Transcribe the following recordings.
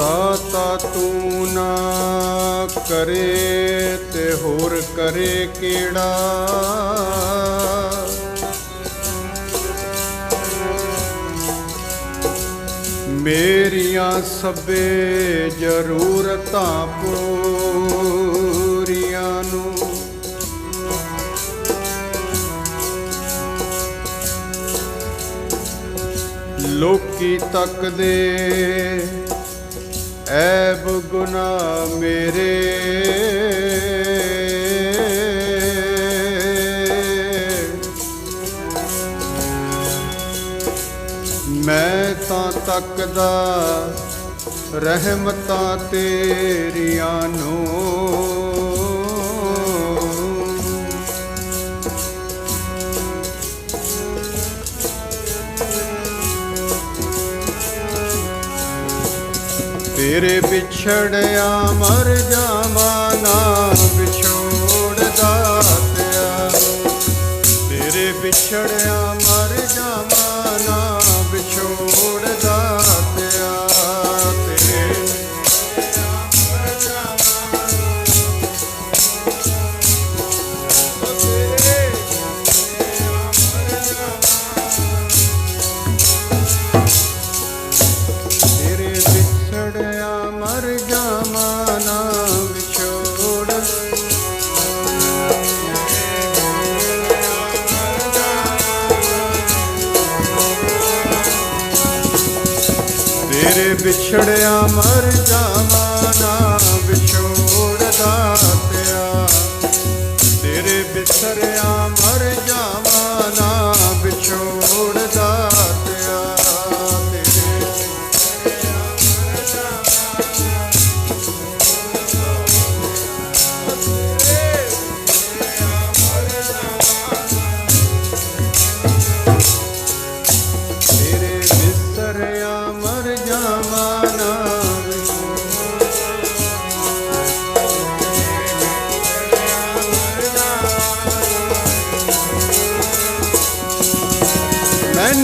ਦਾਤਾ ਤੂੰ ਨਾ ਕਰੇ ਤੇ ਹੋਰ ਕਰੇ ਕਿਹੜਾ? ਮੇਰੀਆਂ ਸਭੇ ਜ਼ਰੂਰਤਾਂ ਪੂਰੀਆਂ ਨੂੰ ਲੋਕੀ ਤੱਕਦੇ ਮੈਂ ਤਾਂ ਤੱਕਦਾ, ਰਹਿਮਤਾਂ ਤੇਰੀਆਂ ਨੂੰ। ਤੇਰੇ ਵਿਛੜਿਆ ਮਰ ਜਾਵਾਂ, ਨਾ ਵਿਛੋੜਦਾ ਤਿਆ ਤੇਰੇ ਵਿਛੜਿਆ ਤੇਰੇ ਵਿਛੜਿਆ ਮਰ ਜਾਵਾਂ ਨਾ ਵਿਛੋੜਦਾ ਪਿਆ। ਤੇਰੇ ਵਿਛੜਿਆ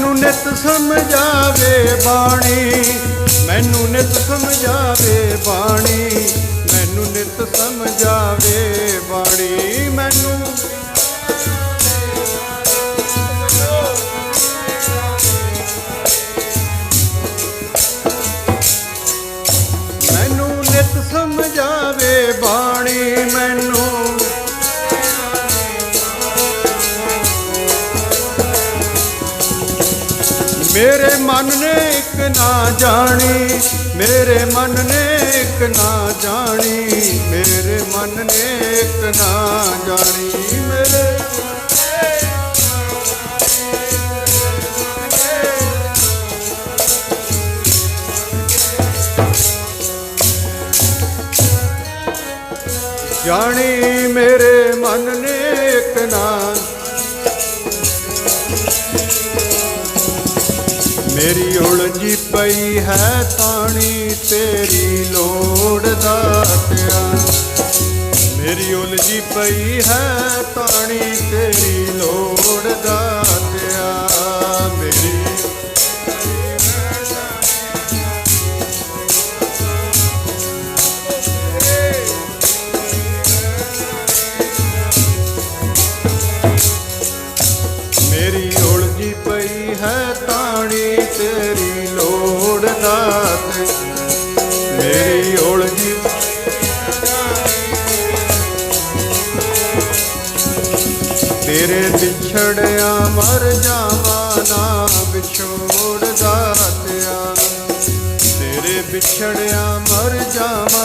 ਮੈਨੂੰ ਨਿਤ ਸਮਝਾਵੇ ਬਾਣੀ ਮੈਨੂੰ ਨਿਤ ਸਮਝਾਵੇ ਬਾਣੀ ਮੈਨੂੰ ਨਿਤ ਸਮਝਾਵੇ ਬਾਣੀ ਮੈਨੂੰ ਮੇਰੇ ਮਨ ਨੇ ਇੱਕ ਨਾ ਜਾਣੀ, ਮੇਰੇ ਮਨ ਨੇ ਇੱਕ ਨਾ ਜਾਣੀ, ਮੇਰੇ ਮਨ ਨੇ ਇੱਕ ਨਾ ਜਾਣੀ, ਮੇਰੇ ਜਾਣੀ ਮੇਰੇ ਮਨ ਨੇ ਇੱਕ ਨਾ ਮੇਰੀ ਉਲਝੀ ਪਈ ਹੈ ਤਾਣੀ, ਤੇਰੀ ਲੋੜ ਦਾਤਿਆ ਮੇਰੀ ਉਲਝੀ ਪਈ ਹੈ ਤਾਣੀ, ਤੇਰੀ ਲੋੜ ਦਾਤਿਆ ਮੇਰੀ ਉਲਝੀ ਤੇਰੇ ਵਿਛੜਿਆ ਮਰ ਜਾਵਾਂ ਨਾ ਵਿਛੋੜ ਦਾਤਿਆ ਤੇਰੇ ਵਿਛੜਿਆ ਮਰ ਜਾਵਾਂ